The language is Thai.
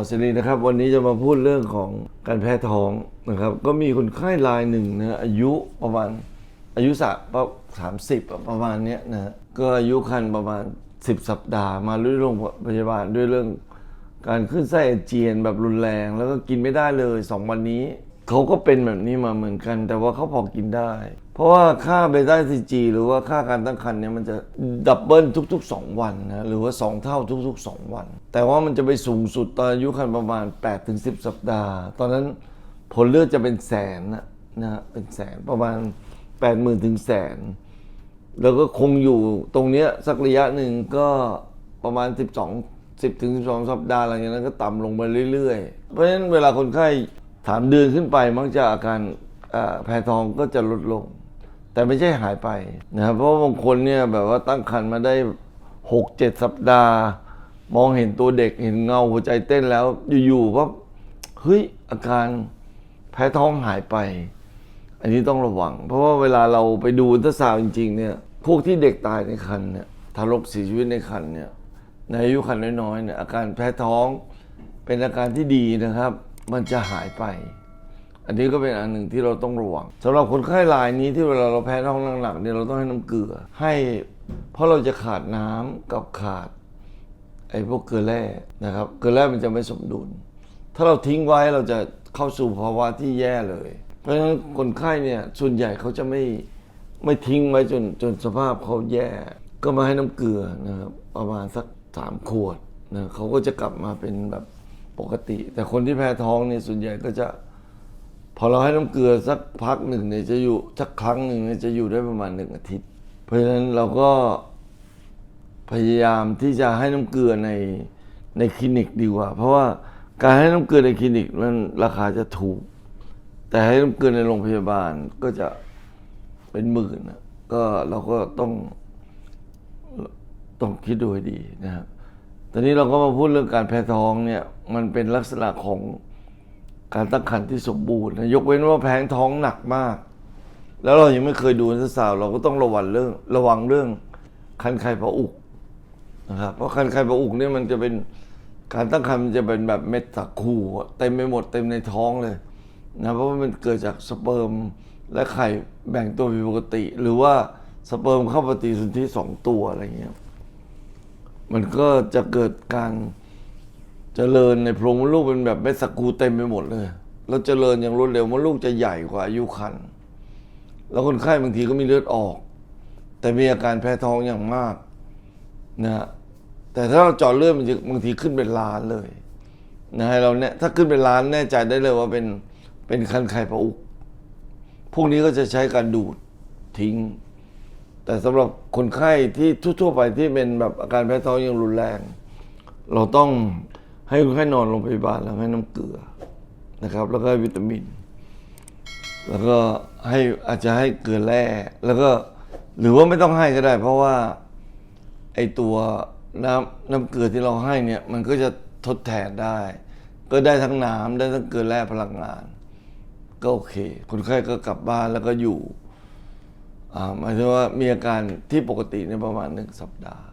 อสิรินะครับ วันนี้จะมาพูดเรื่องของการแพ้ท้องนะครับ ก็มีคนไข้รายหนึ่งนะอายุประมาณอายุสักสามสิบประมาณเนี้ยนะก็อายุคันประมาณ 10 สัปดาห์มาด้วยโรงพยาบาลด้วยเรื่อง การขึ้นไส้อาเจียนแบบรุนแรง แล้วก็กินไม่ได้เลยสองวันนี้ เขาก็เป็นแบบนี้มาเหมือนกัน แต่ว่าเขาพอกินได้ เพราะว่าค่าเบต้าซีจีหรือว่าค่าการตั้งครรภ์เนี่ยมันจะดับเบิลทุก ๆ 2 วันนะหรือว่า 2 เท่าทุก ๆ 2 วัน แต่ว่ามันจะไปสูงสุดตอนอายุคันประมาณ 8-10 สัปดาห์ ตอนนั้นผลเลือดจะเป็นแสนนะนะฮะเป็นแสนประมาณ 80,000ถึงแสนแล้วก็คงอยู่ตรงเนี้ยสักระยะหนึ่งก็ประมาณ 12 10ถึง12 สัปดาห์หลังจากนั้นก็ต่ำลงไปเรื่อยๆ เพราะฉะนั้นเวลาคนไข้ ถามเดือนขึ้นไปมักจะอาการแพ้ท้องก็จะลดลง แต่ไม่ใช่หายไปนะครับเพราะบางคนเนี่ยแบบว่าตั้งครรภ์มาได้6-7สัปดาห์ มองเห็นตัวเด็กเห็นเงาหัวใจเต้นแล้วอยู่ๆว่าเฮ้ยอาการแพ้ท้องหายไป อันนี้ต้องระวัง เพราะว่าเวลาเราไปดูอัลตราซาวจริง ๆ เนี่ยพวกที่เด็กตายในครรภ์เนี่ยทารกเสียชีวิตในครรภ์เนี่ยในอายุครรภ์น้อยๆเนี่ยอาการแพ้ท้องเป็นอาการที่ดีนะครับ มันจะหายไป อันนี้ก็เป็นอันหนึ่งที่เราต้องระวังสำหรับคนไข้รายนี้ที่เวลาเราแพ้ท้องหนักๆเนี่ยเราต้องให้น้ำเกลือ ให้เพราะเราจะขาดน้ำกับขาดไอ้พวกเกลือแร่นะครับ เกลือแร่มันจะไม่สมดุล ถ้าเราทิ้งไว้เราจะเข้าสู่ภาวะที่แย่เลย เพราะฉะนั้นคนไข้เนี่ยส่วนใหญ่เขาจะไม่ไม่ทิ้งไว้จนจนสภาพเขาแย่ ก็มาให้น้ำเกลือนะครับประมาณสักสามขวดนะเขาก็จะกลับมาเป็นแบบ ปกติ แต่คนที่แพ้ท้องเนี่ยส่วนใหญ่ก็จะ พอเราให้น้ำเกลือสักพักหนึ่งเนี่ยจะอยู่สักครั้งหนึ่งเนี่ยจะอยู่ได้ประมาณหนึ่งอาทิตย์ เพราะฉะนั้นเราก็พยายามที่จะให้น้ำเกลือในในคลินิกดีกว่า เพราะว่าการให้น้ำเกลือในคลินิกนั้นราคาจะถูก แต่ให้น้ำเกลือในโรงพยาบาลก็จะเป็นหมื่นนะก็เราก็ต้องต้องคิดดูให้ดีนะครับ ตอนนี้เราก็มาพูดเรื่องการแพ้ท้องเนี่ย มันเป็นลักษณะของการตั้งครรภ์ที่สมบูรณ์นะยกเว้นว่าแพ้ท้องหนักมาก แล้วเรายังไม่เคยดูอัลตราวเราก็ต้องระวังเรื่องระวังเรื่องคันไข่พระอุกนะครับเพราะคันไข่ปลาอุกเนี่ยมันจะเป็นการตั้งครรภ์มันจะเป็นแบบเม็ดสักคูเต็มไปหมดเต็มในท้องเลยนะเพราะว่ามันเกิดจากสเปิร์มและไข่แบ่งตัวผิดปกติ หรือว่าสเปิร์มเข้าปฏิสนธิสองตัวอะไรเงี้ย มันก็จะเกิดการเจริญในโพรงมดลูกเป็นแบบเม็ดสกูเต็มไปหมดเลย แล้วเจริญอย่างรวดเร็วมดลูกจะใหญ่กว่าอายุครรภ์แล้วคนไข้บางทีก็มีเลือดออก แต่มีอาการแพ้ท้องอย่างมากนะฮะแต่ถ้าเราเจาะเลือดมันจะบางทีขึ้นเป็นล้านเลยนะให้เราเนี่ยถ้าขึ้นเป็นล้านแน่ใจได้เลยว่าเป็นเป็นคันไข่ปลาอุก พวกนี้ก็จะใช้การดูดทิ้ง แต่สำหรับคนไข้ที่ทั่วๆไปที่เป็นแบบอาการแพ้ท้องยังรุนแรง เราต้องให้คนไข้นอนโรงพยาบาลแล้วให้น้ำเกลือนะครับ แล้วก็วิตามิน แล้วก็ให้อาจจะให้เกลือแร่แล้วก็หรือว่าไม่ต้องให้ก็ได้ เพราะว่าไอตัวน้ำน้ำเกลือที่เราให้เนี่ยมันก็จะทดแทนได้ ก็ได้ทั้งน้ำได้ทั้งเกลือแร่พลังงาน ก็โอเค คนไข้ก็กลับบ้านแล้วก็อยู่ หมายถึงว่ามีอาการที่ปกติในประมาณหนึ่งสัปดาห์